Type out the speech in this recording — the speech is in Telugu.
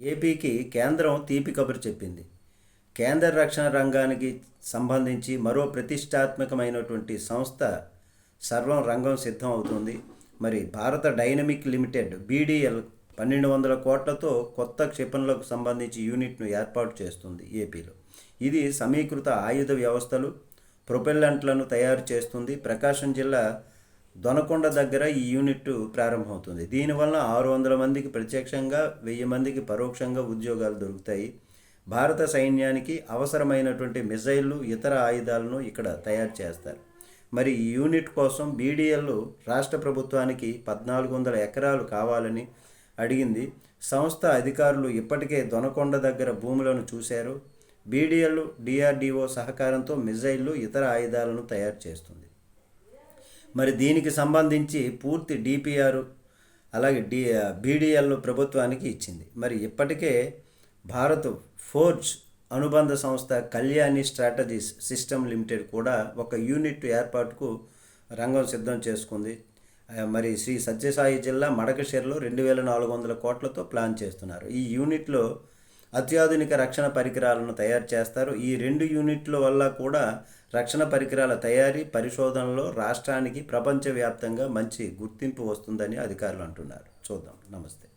ఏపీకి కేంద్రం తీపి కబురు చెప్పింది. కేంద్ర రక్షణ రంగానికి సంబంధించి మరో ప్రతిష్టాత్మకమైనటువంటి సంస్థ సర్వం రంగం సిద్ధం అవుతుంది మరి భారత డైనమిక్ లిమిటెడ్ బీడీఎల్ పన్నెండు వందల కోట్లతో కొత్త క్షిపణులకు సంబంధించి యూనిట్ను ఏర్పాటు చేస్తుంది ఏపీలో. ఇది సమీకృత ఆయుధ వ్యవస్థలు ప్రొపెల్లెంట్లను తయారు చేస్తుంది. ప్రకాశం జిల్లా దొనకొండ దగ్గర ఈ యూనిట్ ప్రారంభమవుతుంది. దీనివల్ల ఆరు వందల మందికి ప్రత్యక్షంగా వెయ్యి మందికి పరోక్షంగా ఉద్యోగాలు దొరుకుతాయి. భారత సైన్యానికి అవసరమైనటువంటి మిజైళ్ళు ఇతర ఆయుధాలను ఇక్కడ తయారు చేస్తారు. మరి ఈ యూనిట్ కోసం బీడీఎల్ రాష్ట్ర ప్రభుత్వానికి పద్నాలుగు వందల ఎకరాలు కావాలని అడిగింది. సంస్థ అధికారులు ఇప్పటికే దొనకొండ దగ్గర భూములను చూశారు. బీడీఎల్ డిఆర్డిఓ సహకారంతో మిజైళ్ళు ఇతర ఆయుధాలను తయారు చేస్తుంది. మరి దీనికి సంబంధించి పూర్తి డిపిఆర్ అలాగే డి బీడీఎల్ ప్రభుత్వానికి ఇచ్చింది. మరి ఇప్పటికే భారత్ ఫోర్జ్ అనుబంధ సంస్థ కళ్యాణి స్ట్రాటజీస్ సిస్టమ్ లిమిటెడ్ కూడా ఒక యూనిట్ ఏర్పాటుకు రంగం సిద్ధం చేసుకుంది. మరి శ్రీ సత్యసాయి జిల్లా మడకశిరలో రెండు వేల నాలుగు వందల కోట్లతో ప్లాన్ చేస్తున్నారు. ఈ యూనిట్లో అత్యాధునిక రక్షణ పరికరాలను తయారు చేస్తారు. ఈ రెండు యూనిట్ల వల్ల కూడా రక్షణ పరికరాల తయారీ పరిశోధనలో రాష్ట్రానికి ప్రపంచవ్యాప్తంగా మంచి గుర్తింపు వస్తుందని అధికారులు అంటున్నారు. చూద్దాం. నమస్తే.